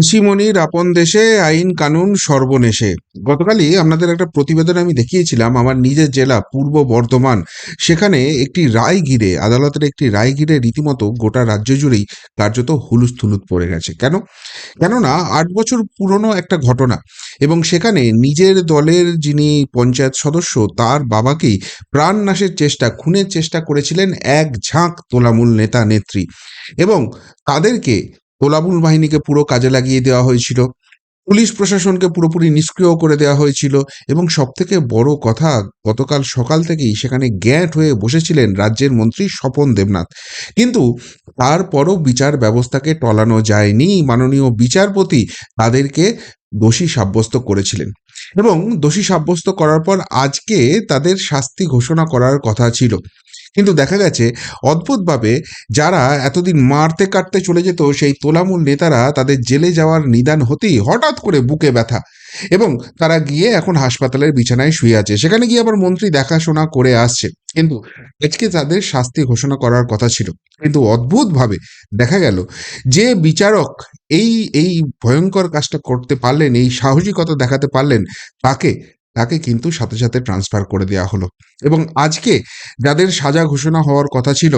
ঋষিমণির আপন দেশে আইন কানুন সর্বনেশে। গতকালই আপনাদের একটা প্রতিবেদন আমি দেখিয়েছিলাম, আমার নিজের জেলা, পূর্ব বর্ধমান। সেখানে একটি রায় ঘিরে, আদালতের একটি রায় ঘিরে রীতিমতো গোটা রাজ্য জুড়েই কার্যত হুলুস থুলুস পড়ে গেছে। কেন? কেননা, আট বছর পুরনো একটা ঘটনা এবং সেখানে নিজের দলের যিনি পঞ্চায়েত সদস্য, তার বাবাকেই প্রাণ নাশের চেষ্টা, খুনের চেষ্টা করেছিলেন এক ঝাঁক তোলামূল নেতা নেত্রী এবং তাদেরকে তোলামূল বাহিনীকে পুরো কাজে লাগিয়ে দেওয়া হয়েছিল। পুলিশ প্রশাসনকে পুরোপুরি নিষ্ক্রিয় করে দেওয়া হয়েছিল এবং সবথেকে বড় কথা, গতকাল সকাল থেকেই সেখানে গ্যাঁট হয়ে বসেছিলেন রাজ্যের মন্ত্রী স্বপন দেবনাথ। কিন্তু তারপরও বিচার ব্যবস্থাকে টলানো যায়নি, মাননীয় বিচারপতি তাদেরকে দোষী সাব্যস্ত করেছিলেন। এবং দোষী সাব্যস্ত করার পর আজকে তাদের শাস্তি ঘোষণা করার কথা ছিল। কিন্তু দেখা গেছে অদ্ভুতভাবে যারা এতদিন মারতে কাটতে চলে যেত, সেই তোলামূল নেতারা তাদের জেলে যাওয়ার নিদান হতেই হঠাৎ করে বুকে ব্যথা এবং তারা গিয়ে এখন হাসপাতালের বিছানায় শুয়ে আছে। সেখানে গিয়ে আবার মন্ত্রী দেখাশোনা করে আসছে। কিন্তু আজকে তাদের শাস্তি ঘোষণা করার কথা ছিল। কিন্তু অদ্ভুতভাবে দেখা গেল যে বিচারক এই এই ভয়ঙ্কর কাজটা করতে পারলেন, এই সাহসিকতা দেখাতে পারলেন, তাকে তাকে কিন্তু সাথে সাথে ট্রান্সফার করে দেওয়া হলো। এবং আজকে যাদের সাজা ঘোষণা হওয়ার কথা ছিল,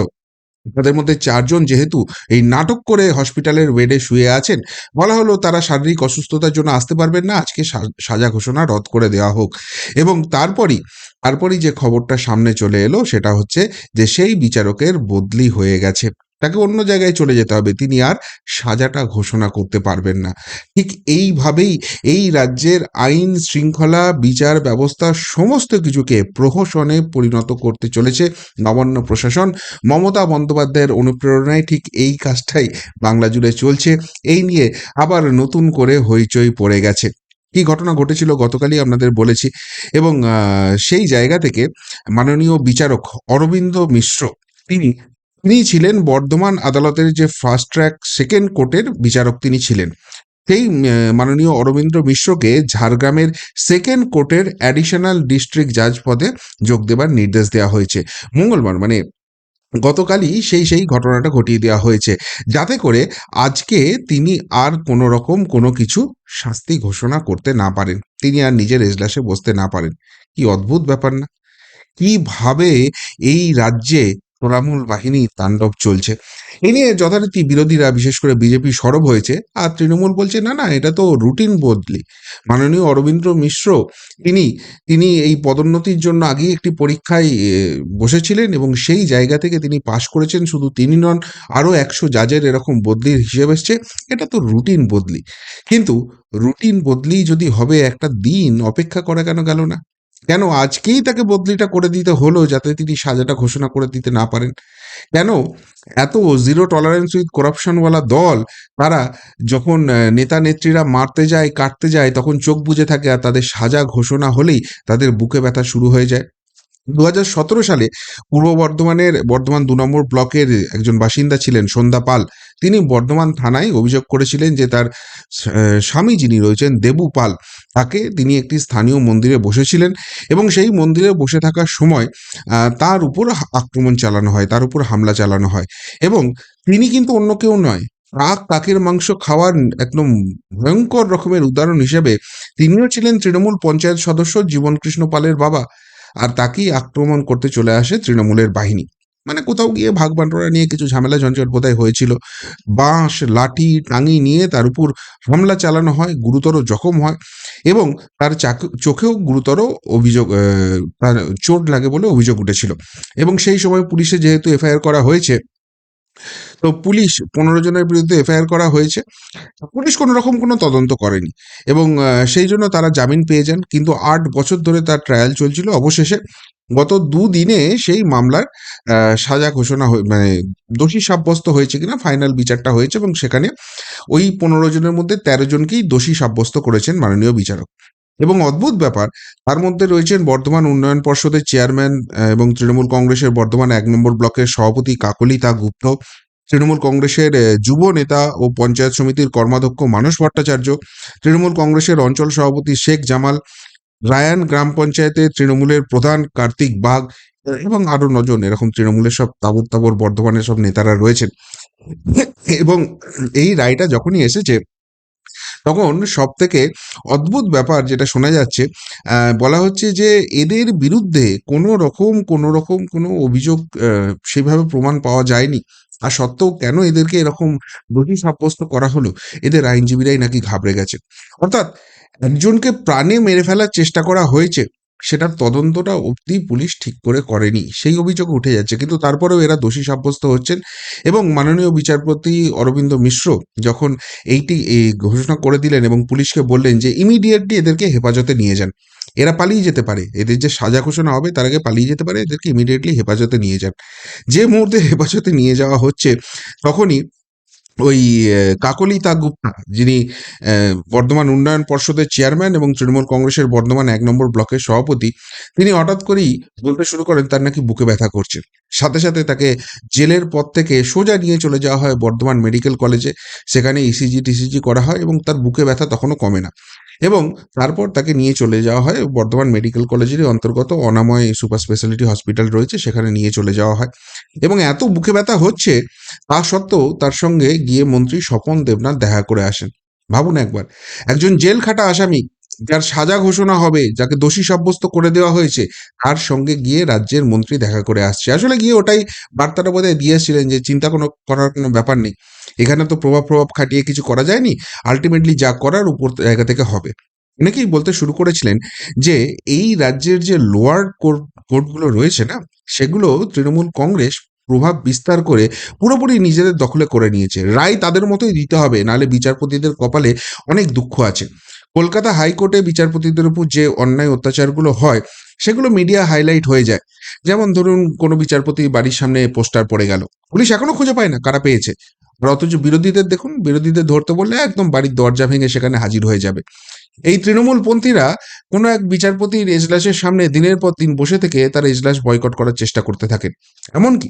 তাদের মধ্যে চারজন যেহেতু এই নাটক করে হসপিটালের বেডে শুয়ে আছেন, বলা হলো তারা শারীরিক অসুস্থতার জন্য আসতে পারবেন না, আজকে সাজা ঘোষণা রদ করে দেওয়া হোক। এবং তারপরই তারপরই যে খবরটা সামনে চলে এলো সেটা হচ্ছে যে সেই বিচারকের বদলি হয়ে গেছে। তাকে অন্য জায়গায় চলে যেতে হবে। তিনি আর সাজাটা ঘোষণা করতে পারবেন না। ঠিক এইভাবেই এই রাজ্যের আইন শৃঙ্খলা, বিচার ব্যবস্থা সমস্ত কিছুকে প্রহসনে পরিণত করতে চলেছে নবান্ন প্রশাসন। মমতা বন্দ্যোপাধ্যায়ের অনুপ্রেরণায় ঠিক এই কাজটাই বাংলা জুড়ে চলছে। এই নিয়ে আবার নতুন করে হইচই পড়ে গেছে। কি ঘটনা ঘটেছিল গতকালই আপনাদের বলেছি এবং সেই জায়গা থেকে মাননীয় বিচারক অরবিন্দ মিশ্র, তিনি তিনি ছিলেন বর্ধমান আদালতের যে ফার্স্ট ট্র্যাক সেকেন্ড কোর্টের বিচারক তিনি ছিলেন। সেই মাননীয় অরবিন্দ মিশ্রকে ঝাড়গ্রামের সেকেন্ড কোর্টের অ্যাডিশনাল ডিস্ট্রিক্ট জাজ পদে যোগ দেবার নির্দেশ দেওয়া হয়েছে। মঙ্গলবার মানে গতকালই সেই সেই ঘটনাটা ঘটিয়ে দেওয়া হয়েছে। যাতে করে আজকে তিনি আর কোনো রকম কোনো কিছু শাস্তি ঘোষণা করতে না পারেন। তিনি আর নিজের এজলাসে বসতে না পারেন। কি অদ্ভুত ব্যাপার না। কীভাবে এই রাজ্যে তোলামূল বাহিনী তাণ্ডব চলছে। এ নিয়ে যথারীতি বিরোধীরা, বিশেষ করে বিজেপি সরব হয়েছে, আর তৃণমূল বলছে, না না, এটা তো রুটিন বদলি। মাননীয় অরবিন্দ মিশ্র, তিনি তিনি এই পদোন্নতির জন্য আগেই একটি পরীক্ষায় বসেছিলেন এবং সেই জায়গা থেকে তিনি পাশ করেছেন, শুধু তিনি নন, আরও একশো জাজের এরকম বদলির হিসেব এসছে। এটা তো রুটিন বদলি। কিন্তু রুটিন বদলি যদি হবে একটা দিন, অপেক্ষা করা কেন গেল না? কেন আজকেই তাকে বদলিটা করে দিতে হলো যাতে তিনি সাজাটা ঘোষণা করে দিতে না পারেন? কেন এত জিরো টলারেন্স উইথ করাপশনওয়ালা দল, তারা যখন নেতা নেত্রীরা মারতে যায়, কাটতে যায়, তখন চোখ বুঝে থাকে আর তাদের সাজা ঘোষণা হলেই তাদের বুকে ব্যথা শুরু হয়ে যায়। দু হাজার সতেরো সালে পূর্ব বর্ধমানের, বর্ধমান দু নম্বর ব্লকের একজন বাসিন্দা ছিলেন সন্ধ্যা পাল। তিনি বর্ধমান থানায় অভিযোগ করেছিলেন যে তার স্বামী যিনি রয়েছেন দেবু পাল, তাকে তিনি একটি স্থানীয় মন্দিরে বসেছিলেন এবং সেই মন্দিরে বসে থাকার সময় তার উপর আক্রমণ চালানো হয়, তার উপর হামলা চালানো হয় এবং তিনি কিন্তু অন্য কেউ নয়। কাক কাকের মাংস খাওয়ার একদম ভয়ঙ্কর রকমের উদাহরণ হিসেবে তিনিও ছিলেন তৃণমূল পঞ্চায়েত সদস্য জীবন কৃষ্ণ পালের বাবা। আর তাকেই আক্রমণ করতে চলে আসে তৃণমূলের বাহিনী। মানে কোথাও গিয়ে ভাগ বান্টরা নিয়ে কিছু ঝামেলা ঝঞ্ঝট বোধহয় হয়েছিল। বাঁশ, লাঠি, টাঙি নিয়ে তার উপর হামলা চালানো হয়, গুরুতর জখম হয় এবং তার চোখেও গুরুতর অভিযোগ তার চোট লাগে বলে অভিযোগ উঠেছিল। এবং সেই সময় পুলিশে যেহেতু এফআইআর করা হয়েছে তো পুলিশ পনেরো জনের বিরুদ্ধে এফআইআর করা হয়েছে। পুলিশ কোনো রকম কোনো তদন্ত করেনি এবং সেই জন্য তারা জামিন পেয়ে যান। কিন্তু আট বছর ধরে তার ট্রায়াল চলছিল। অবশেষে গত দুদিনে সেই মামলার সাজা ঘোষণা হয়ে মানে দোষী সাব্যস্ত হয়েছে কিনা ফাইনাল বিচারটা হয়েছে এবং সেখানে ওই পনেরো জনের মধ্যে তেরো জনকেই দোষী সাব্যস্ত করেছেন মাননীয় বিচারক। এবং অদ্ভুত ব্যাপার, তার মধ্যে রয়েছেন বর্ধমান উন্নয়ন পর্ষদের চেয়ারম্যান এবং তৃণমূল কংগ্রেসের বর্ধমান এক নম্বর ব্লকের সভাপতি কাকলিতা গুপ্ত তৃণমূল কংগ্রেসের যুব নেতা ও পঞ্চায়েত সমিতির কর্মাধ্যক্ষ মানস ভট্টাচার্য, তৃণমূল কংগ্রেসের অঞ্চল সভাপতি শেখ জামাল, রায়ান গ্রাম পঞ্চায়েতের তৃণমূলের প্রধান কার্তিক বাগ এবং আরও নজন এরকম তৃণমূলের সব তাবর তাবর বর্ধমানের সব নেতারা রয়েছেন। এবং এই রায়টা যখনই এসেছে, তখন সব থেকে অদ্ভুত ব্যাপার যেটা শোনা যাচ্ছে বলা হচ্ছে যে এদের বিরুদ্ধে কোনো রকম কোনো রকম কোনো অভিযোগ সেভাবে প্রমাণ পাওয়া যায়নি। আর সত্ত্বেও কেন এদেরকে এরকম দোষী সাব্যস্ত করা হলো? এদের আইনজীবীরাই নাকি ঘাবড়ে গেছে। অর্থাৎ একজনকে প্রাণে মেরে ফেলার চেষ্টা করা হয়েছে, সেটার তদন্তটা অবধি পুলিশ ঠিক করে করেনি। সেই অভিযোগ উঠে যাচ্ছে, কিন্তু তারপরেও এরা দোষী সাব্যস্ত হচ্ছেন এবং মাননীয় বিচারপতি অরবিন্দ মিশ্র যখন এইটি, এই ঘোষণা করে দিলেন এবং পুলিশকে বললেন যে ইমিডিয়েটলি এদেরকে হেফাজতে নিয়ে যান। এরা পালিয়ে যেতে পারে। এদের যে সাজা ঘোষণা হবে, তার আগে পালিয়ে যেতে পারে, এদেরকে ইমিডিয়েটলি হেফাজতে নিয়ে যান। যে মুহূর্তে হেফাজতে নিয়ে যাওয়া হচ্ছে, তখনই ওই কাকলিতা গুপ্তা, যিনি বর্ধমান উন্নয়ন পর্ষদের চেয়ারম্যান এবং তৃণমূল কংগ্রেসের বর্ধমান এক নম্বর ব্লকের সভাপতি, তিনি হঠাৎ করেই বলতে শুরু করেন, তার নাকি বুকে ব্যথা করছে। সাথে সাথে তাকে জেলের পথ থেকে সোজা নিয়ে চলে যাওয়া হয় বর্ধমান মেডিকেল কলেজে। সেখানে ইসিজি টিসিজি করা হয় এবং তার বুকে ব্যথা তখনও কমে না। এবং তারপর তাকে নিয়ে চলে যাওয়া হয়। বর্ধমান মেডিকেল কলেজেরই অন্তর্গত অনাময় সুপার স্পেশালিটি হসপিটাল রয়েছে, সেখানে নিয়ে চলে যাওয়া হয়। এবং এত বুকে ব্যথা হচ্ছে, তা সত্ত্বেও তার সঙ্গে গিয়ে মন্ত্রী স্বপন দেবনাথ দেখা করে আসেন। ভাবুন একবার, একজন জেল খাটা আসামি যার সাজা ঘোষণা হবে, যাকে দোষী সাব্যস্ত করে দেওয়া হয়েছে, তার সঙ্গে গিয়ে রাজ্যের মন্ত্রী দেখা করে আসছে। আসলে গিয়ে ওটাই বার্তাটা বোধহয় দিয়ে এসেছিলেন যে চিন্তা কোনো, করার কোনো ব্যাপার নেই। এখানে তো প্রভাব প্রভাব খাটিয়ে কিছু করা যায়নি আলটিমেটলি যা করার উপর জায়গা থেকে হবে। অনেকেই বলতে শুরু করেছিলেন যে এই রাজ্যের যে লোয়ার কোর্ট কোর্টগুলো রয়েছে না, সেগুলো তৃণমূল কংগ্রেস প্রভাব বিস্তার করে পুরোপুরি নিজেদের দখলে করে নিয়েছে। রায় তাদের মতোই দিতে হবে, নাহলে বিচারপতিদের কপালে অনেক দুঃখ আছে। কলকাতা হাইকোর্টে বিচারপতিদের উপর যে অন্যায় অত্যাচারগুলো হয়, সেগুলো মিডিয়া হাইলাইট হয়ে যায়। যেমন ধরুন, কোনো বিচারপতি বাড়ির সামনে পোস্টার পড়ে গেল। পুলিশ এখনও খুঁজে পায় না কারা পেয়েছে। অথচ বিরোধীদের দেখুন, বিরোধীদের ধরতে বললে একদম বাড়ির দরজা ভেঙে সেখানে হাজির হয়ে যাবে। এই তৃণমূলপন্থীরা কোনো এক বিচারপতির এজলাসের সামনে দিনের পর দিন বসে থেকে তার এজলাস বয়কট করার চেষ্টা করতে থাকেন। এমনকি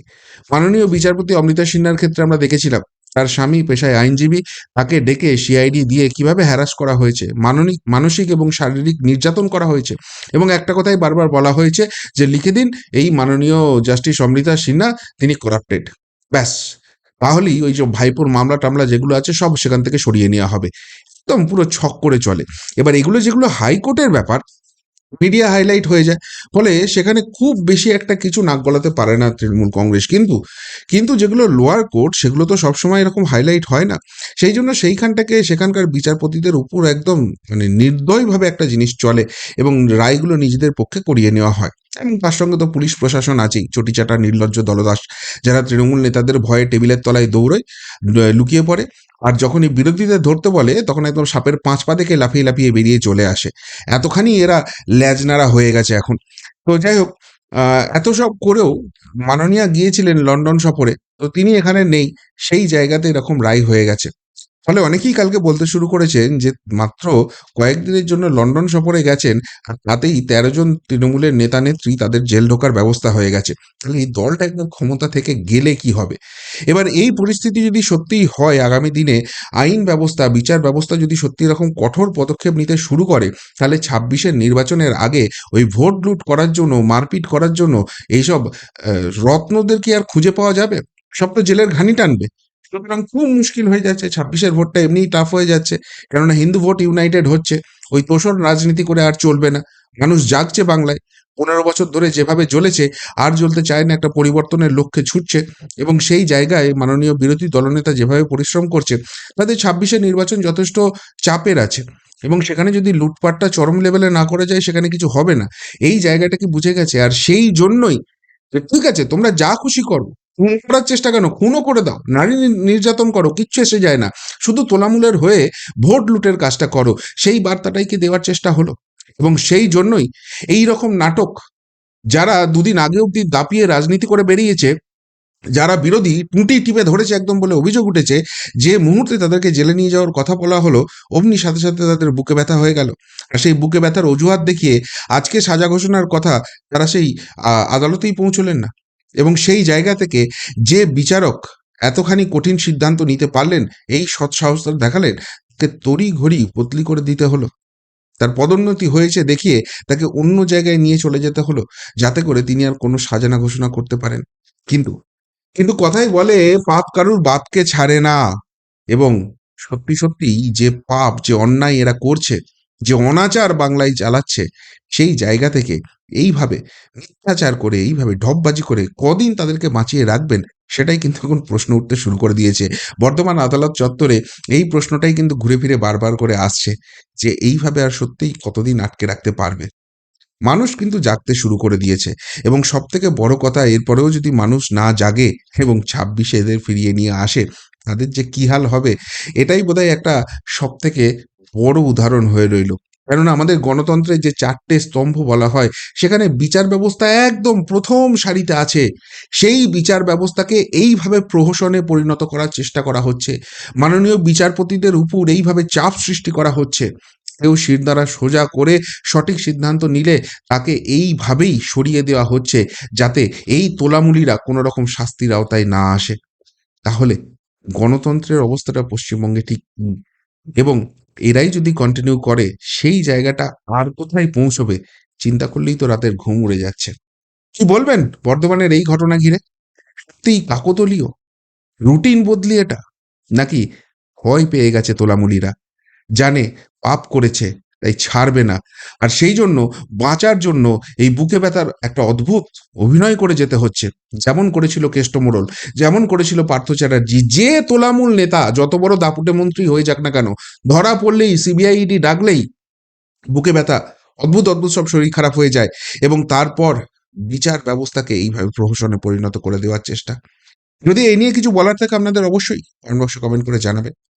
মাননীয় বিচারপতি অমৃতা সিনহার ক্ষেত্রে আমরা দেখেছিলাম তার স্বামী পেশায় আইনজীবী, তাকে ডেকে সিআইডি দিয়ে কীভাবে হ্যারাস করা হয়েছে, মাননিক, মানসিক এবং শারীরিক নির্যাতন করা হয়েছে এবং একটা কথাই বারবার বলা হয়েছে যে, লিখে দিন, এই মাননীয় জাস্টিস অমৃতা সিনহা, তিনি করাপ্টেড ব্যাস। তাহলেই ওই যে ভাইপোর মামলা টামলা যেগুলো আছে, সব সেখান থেকে সরিয়ে নেওয়া হবে। একদম পুরো ছক করে চলে। এবার এগুলো যেগুলো হাইকোর্টের ব্যাপার মিডিয়া হাইলাইট হয়ে যায়। ফলে সেখানে খুব বেশি একটা কিছু নাক গলাতে পারে না তৃণমূল কংগ্রেস। কিন্তু কিন্তু যেগুলো লোয়ার কোর্ট সেগুলো তো সবসময় এরকম হাইলাইট হয় না। সেই জন্য সেইখানটাকে সেখানকার বিচারপতিদের উপর একদম মানে নির্দয়ভাবে একটা জিনিস চলে এবং রায়গুলো নিজেদের পক্ষে করিয়ে নেওয়া হয়। এবং তার সঙ্গে তো পুলিশ প্রশাসন আছেই। চটিচাটা নির্লজ্জ দলদাস যারা তৃণমূল নেতাদের ভয়ে টেবিলের তলায় দৌড়য় লুকিয়ে পড়ে। আর যখনই বিরোধীদের ধরতে বলে, তখন একদম সাপের পাঁচ পা দেখে লাফিয়ে লাফিয়ে বেরিয়ে চলে আসে। এতখানি এরা ল্যাজনারা হয়ে গেছে এখন। তো যাই হোক এত সব করেও মাননীয়া গিয়েছিলেন লন্ডন সফরে, তো তিনি এখানে নেই। সেই জায়গাতে এরকম রায় হয়ে গেছে। ফলে অনেকেই কালকে বলতে শুরু করেছেন যে মাত্র কয়েকদিনের জন্য লন্ডন সফরে গেছেন আর তাতেই তেরো জন তৃণমূলের নেতা নেত্রী তাদের জেল ঢোকার ব্যবস্থা হয়ে গেছে। তাহলে এই দলটা একদম ক্ষমতা থেকে গেলে কি হবে? এবার এই পরিস্থিতি যদি সত্যিই হয় আগামী দিনে, আইন ব্যবস্থা, বিচার ব্যবস্থা যদি সত্যি এরকম কঠোর পদক্ষেপ নিতে শুরু করে, তাহলে ছাব্বিশের নির্বাচনের আগে ওই ভোট লুট করার জন্য, মারপিট করার জন্য এইসব রত্নদের কি আর খুঁজে পাওয়া যাবে? সব তো জেলের ঘানি টানবে। সুতরাং খুব মুশকিল হয়ে যাচ্ছে। ছাব্বিশের ভোটটা এমনিই টাফ হয়ে যাচ্ছে, কেননা হিন্দু ভোট ইউনাইটেড হচ্ছে। ওই তোষণ রাজনীতি করে আর চলবে না। মানুষ জাগছে বাংলায়। পনেরো বছর ধরে যেভাবে জ্বলেছে, আর জ্বলতে চায় না, একটা পরিবর্তনের লক্ষ্যে ছুটছে। এবং সেই জায়গায় মাননীয় বিরোধী দলনেতা যেভাবে পরিশ্রম করছে তাদের ছাব্বিশের নির্বাচন যথেষ্ট চাপের আছে। এবং সেখানে যদি লুটপাটটা চরম লেভেলে না করা যায়, সেখানে কিছু হবে না। এই জায়গাটাকে বুঝে গেছে? আর সেই জন্যই ঠিক আছে, তোমরা যা খুশি করো করার চেষ্টা কেন? খুনও করে দাও। নারী নির্যাতন করো, কিচ্ছু এসে যায় না। শুধু তোলামূলের হয়ে ভোট লুটের কাজটা করো। সেই বার্তাটাই কি দেওয়ার চেষ্টা হলো? এবং সেই জন্যই এই রকম নাটক যারা দুদিন আগে অব্দি দাপিয়ে রাজনীতি করে বেরিয়েছে, যারা বিরোধী টুঁটি টিপে ধরেছে একদম বলে অভিযোগ উঠেছে, যে মুহূর্তে তাদেরকে জেলে নিয়ে যাওয়ার কথা বলা হলো, অমনি সাথে সাথে তাদের বুকে ব্যথা হয়ে গেল। আর সেই বুকে ব্যথার অজুহাত দেখিয়ে আজকে সাজা ঘোষণার কথা তারা সেই আদালতেই পৌঁছলেন না। এবং সেই জায়গা থেকে যে বিচারক এতখানি কঠিন সিদ্ধান্ত নিতে পারলেন, এই সৎসাহস দেখালেন, তাকে তড়ি ঘড়ি বদলি করে দিতে হলো। তার পদোন্নতি হয়েছে দেখিয়ে তাকে অন্য জায়গায় নিয়ে চলে যেতে হলো, যাতে করে তিনি আর কোনো সাজানা ঘোষণা করতে পারেন। কিন্তু কিন্তু কথাই বলে, পাপ কারুর বাপকে ছাড়ে না। এবং সত্যি সত্যি যে পাপ, যে অন্যায় এরা করছে যে অনাচার বাংলায় চালাচ্ছে সেই জায়গা থেকে এইভাবে মিথ্যাচার করে, এইভাবে ঢপবাজি করে কদিন তাদেরকে বাঁচিয়ে রাখবেন সেটাই কিন্তু এখন প্রশ্ন উঠতে শুরু করে দিয়েছে। বর্তমান আদালত চত্বরে এই প্রশ্নটাই কিন্তু ঘুরে ফিরে বারবার করে আসছে যে এইভাবে আর সত্যিই কতদিন আটকে রাখতে পারবে? মানুষ কিন্তু জাগতে শুরু করে দিয়েছে এবং সব থেকে বড় কথা, এরপরেও যদি মানুষ না জাগে এবং ছাব্বিশে এদের ফিরিয়ে নিয়ে আসে, তাদের যে কী হাল হবে, এটাই বোধহয় একটা সব থেকে বড় উদাহরণ হয়ে রইল। কেননা আমাদের গণতন্ত্রের যে চারটে স্তম্ভ বলা হয়, সেখানে বিচার ব্যবস্থা একদম প্রথম সারিতে আছে। সেই বিচার ব্যবস্থাকে এইভাবে প্রহসনে পরিণত করার চেষ্টা করা হচ্ছে। মাননীয় বিচারপতিদের উপর এইভাবে চাপ সৃষ্টি করা হচ্ছে। কেউ শিরদাঁড়া সোজা করে সঠিক সিদ্ধান্ত নিলে তাকে এইভাবেই সরিয়ে দেওয়া হচ্ছে, যাতে এই তোলামুলিরা কোনো রকম শাস্তির আওতায় না আসে। তাহলে গণতন্ত্রের অবস্থাটা পশ্চিমবঙ্গে ঠিক এবং এরাই যদি কন্টিনিউ করে, সেই জায়গাটা আর কোথায় পৌঁছবে? চিন্তা করলেই তো রাতের ঘুম উড়ে যাচ্ছে। কি বলবেন? বর্ধমানের এই ঘটনা ঘিরে? সত্যিই কাকতলীয় রুটিন বদলি এটা। নাকি ভয় পেয়ে গেছে তোলামুলিরা? জানে, পাপ করেছে। তাই ছাড়বে না। আর সেই জন্য বাঁচার জন্য এই বুকে ব্যথার একটা অদ্ভুত অভিনয় করে যেতে হচ্ছে। যেমন করেছিল কেষ্ট মোড়ল, যেমন করেছিল পার্থ চ্যাটার্জি, যে তোলামূল নেতা, যত বড় দাপুটে মন্ত্রী হয়ে যাক না কেন, ধরা পড়লেই সিবিআই ইডি ডাকলেই বুকে ব্যথা, অদ্ভুত অদ্ভুত সব শরীর খারাপ হয়ে যায় এবং তারপর বিচার ব্যবস্থাকে এইভাবে প্রহসনে পরিণত করে দেওয়ার চেষ্টা। যদি এই নিয়ে কিছু বলার থাকে আপনাদের অবশ্যই কমেন্ট বক্সে কমেন্ট করে জানাবেন।